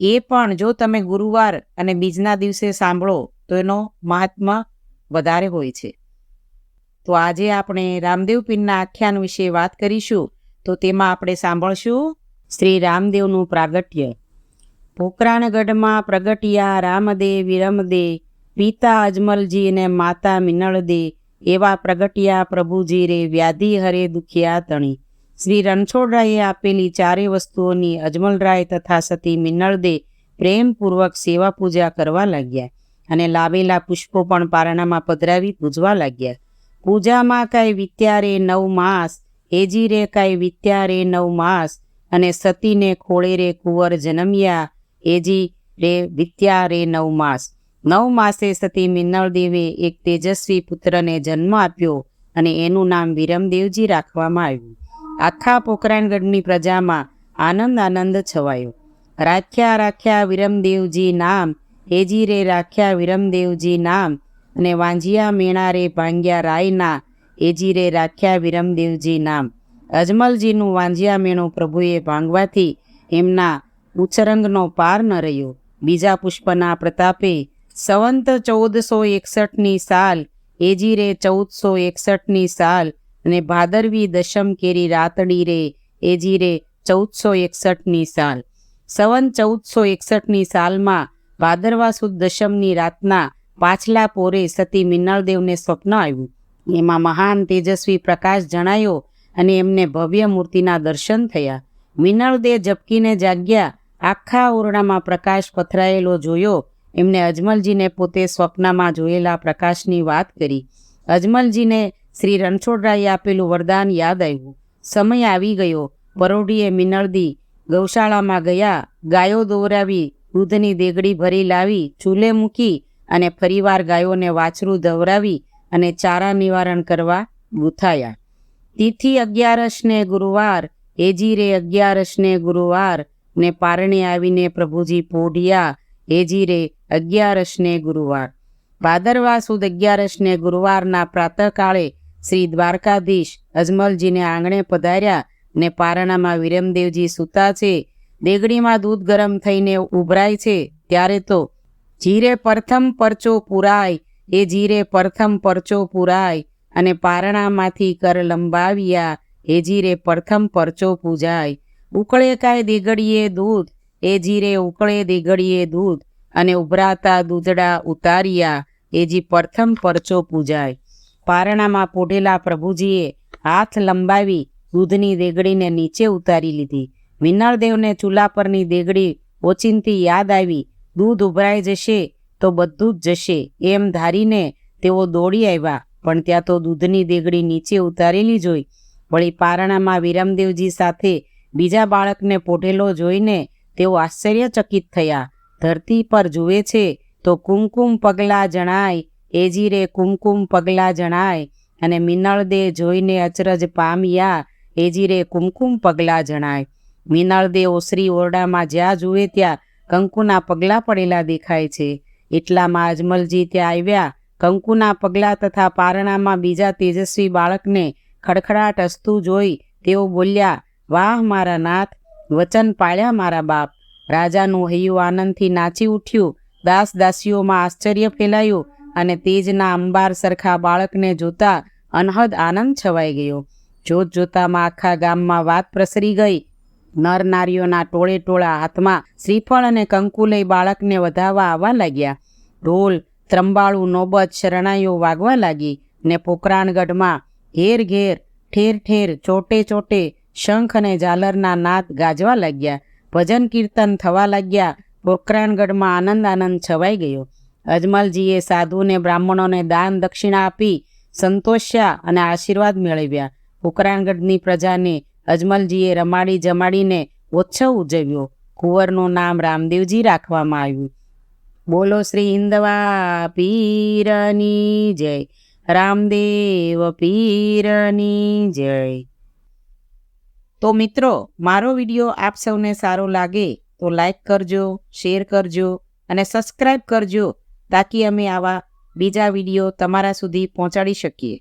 એ પણ જો તમે ગુરુવાર અને બીજના દિવસે સાંભળો, તો એનો મહાત્મા વધારે હોય છે. તો આજે આપણે રામદેવ પીરના આખ્યાન વિશે વાત કરીશું, તો તેમાં આપણે સાંભળશું શ્રી રામદેવનું પ્રાગટ્ય. પોકરાણગઢમાં પ્રગટિયા રામદે વિરમદે, પિતા અજમલજી અને માતા મિનળદે, એવા પ્રગટિયા પ્રભુજી રે વ્યાધિ હરે દુખિયા તણી. શ્રી રણછોડરાયે આપેલી ચારે વસ્તુઓની અજમલરાય તથા સતી મિનળદે પ્રેમપૂર્વક સેવા પૂજા કરવા લાગ્યા અને લાવેલા પુષ્પો પણ પારણામાં પધરાવી પૂજવા લાગ્યા. પૂજામાં કાંઈ વિત્યારે નવ માસ એજી રે કાંઈ વિત્યારે નવ માસ અને સતીને ખોળે રે કુંવર જન્મ્યા એજી રે વિત્યા રે નવ માસ. નવ માસે સતી મિનળદેવે એક તેજસ્વી પુત્રને જન્મ આપ્યો અને એનું નામ વિરમદેવજી રાખવામાં આવ્યું. આખા પોખરાણગઢની પ્રજામાં આનંદ આનંદ છવાયો. રાખ્યા રાખ્યા વિરમદેવજી નામ, હેજી રે રાખ્યા વિરમદેવજી નામ, અને વાંજિયા મેણા રે ભાંગ્યા રાયના એજી રે રાખ્યા વિરમદેવજી નામ. અજમલજીનું વાંજિયા મેણું પ્રભુએ ભાંગવાથી એમના ઉચ્ચરંગનો પાર ન રહ્યો. બીજા પુષ્પના પ્રતાપે સંવંત ચૌદસો એકસઠની સાલ એજી રે ચૌદસો એકસઠની સાલ અને ભાદરવી દશમ કેરી રાતડી રે એજી રે ચૌદસો એકસઠની સાલ. સવન ચૌદસો એકસઠની સાલમાં ભાદરવા સુદ દશમની રાતના પાછલા પોરે સતી મિનળદેવને સ્વપ્ન આવ્યું. એમાં મહાન તેજસ્વી પ્રકાશ જણાયો અને એમને ભવ્ય મૂર્તિના દર્શન થયા. મિનળદેવ ઝપકીને જાગ્યા, આખા ઓરડામાં પ્રકાશ પથરાયેલો જોયો. એમને અજમલજીને પોતે સ્વપ્નમાં જોયેલા પ્રકાશની વાત કરી. અજમલજીને શ્રી રણછોડરાયે આપેલું વરદાન યાદ આવ્યું. સમય આવી ગયો. પરોઢીએ મિનળદી ગૌશાળામાં ગયા. ગાયો દોરાવી દૂધની દેગડી ભરી લાવી, ચૂલે મૂકી અને ફરીવાર ગાયોને વાછરું દવરાવી અને ચારા નિવારણ કરવા ગૂંથાયા. તિથિ અગિયારસને ગુરુવાર, એજીરે અગિયારસને ગુરુવાર ને પારણે આવીને પ્રભુજી પોઢિયા, એજીરે અગિયારસને ગુરુવાર. ભાદરવા સુદ અગિયારસને ગુરુવારના પ્રાતઃકાળે શ્રી દ્વારકાધીશ અજમલજીને આંગણે પધાર્યા ને પારણામાં વિરમદેવજી સૂતા છે. દેગડીમાં દૂધ ગરમ થઈને ઉભરાય છે. ત્યારે તો, જીરે પ્રથમ પરચો પુરાય, એ જીરે પ્રથમ પરચો પુરાય, અને પારણામાંથી કર લંબાવ્યા, એ જીરે પ્રથમ પરચો પૂજાય. ઉકળે કાય દેગડીએ દૂધ, એ જીરે ઉકળે દેગડીએ દૂધ, અને ઉભરાતા દૂધડા ઉતાર્યા એજી પ્રથમ પરચો પૂજાય. પારણામાં પોઢેલા પ્રભુજીએ હાથ લંબાવી દૂધની દેગડીને નીચે ઉતારી લીધી. વિનળદેવને ચૂલા પરની દેગડી ઓચિંતી યાદ આવી, દૂધ ઉભરાઈ જશે તો બધું જ જશે. એમ ધારીને તેઓ દોડી આવ્યા, પણ ત્યાં તો દૂધની દેગડી નીચે ઉતારેલી જોઈ વળી પારણામાં વિરમદેવજી સાથે બીજા બાળકને પોઢેલો જોઈને તેઓ આશ્ચર્યચકિત થયા. ધરતી પર જુએ છે તો કુમકુમ પગલાં જણાય એજીરે કુમકુમ પગલાં જણાય અને મિનળદે જોઈને અચરજ પામ્યા, એજીરે કુમકુમ પગલાં જણાય. મિનળદે ઓસરી ઓરડામાં જ્યાં જુએ ત્યાં કંકુના પગલાં પડેલા દેખાય છે. એટલામાં અજમલજી ત્યાં આવ્યા. કંકુના પગલાં તથા પારણામાં બીજા તેજસ્વી બાળકને ખડખડાટ હસતું જોઈ તેઓ બોલ્યા, વાહ મારા નાથ, વચન પાળ્યા મારા બાપ. રાજાનું હૈયું આનંદથી નાચી ઉઠ્યું. દાસ દાસીઓમાં આશ્ચર્ય ફેલાયું. અને તેજના અંબાર સરખા બાળકને જોતા અનહદ આનંદ છવાઈ ગયો. જોત જોતામાં આખા ગામમાં વાત પ્રસરી ગઈ. નર નારીઓના ટોળે ટોળા હાથમાં શ્રીફળ અને કંકુ લઈ બાળકને વધાવવા આવવા લાગ્યા. ઢોલ, ત્રંબાળું, નોબત, શરણાઈઓ વાગવા લાગી ને પોકરાણગઢમાં ઘેર ઘેર, ઠેર ઠેર, ચોટે ચોટે શંખ અને ઝાલરના નાદ ગાજવા લાગ્યા. ભજન કીર્તન થવા લાગ્યા. પોકરાણગઢમાં આનંદ આનંદ છવાઈ ગયો. અજમલજીએ સાધુને, બ્રાહ્મણોને દાન દક્ષિણા આપી સંતોષ્યા અને આશીર્વાદ મેળવ્યા. પોકરાણગઢની પ્રજાને અજમલજીએ રમાડી જમાડીને ઉત્સવ ઉજવ્યો. કુંવરનું નામ રામદેવજી રાખવામાં આવ્યું. બોલો શ્રી ઇન્દવા પીરની જય. રામદેવ પીરની જય. તો મિત્રો, મારો વીડિયો આપ સૌને સારો લાગે તો લાઈક કરજો, શેર કરજો અને સબસ્ક્રાઈબ કરજો. તાકી અમે આવા બીજા વીડિયો તમારા સુધી પહોંચાડી શકીએ.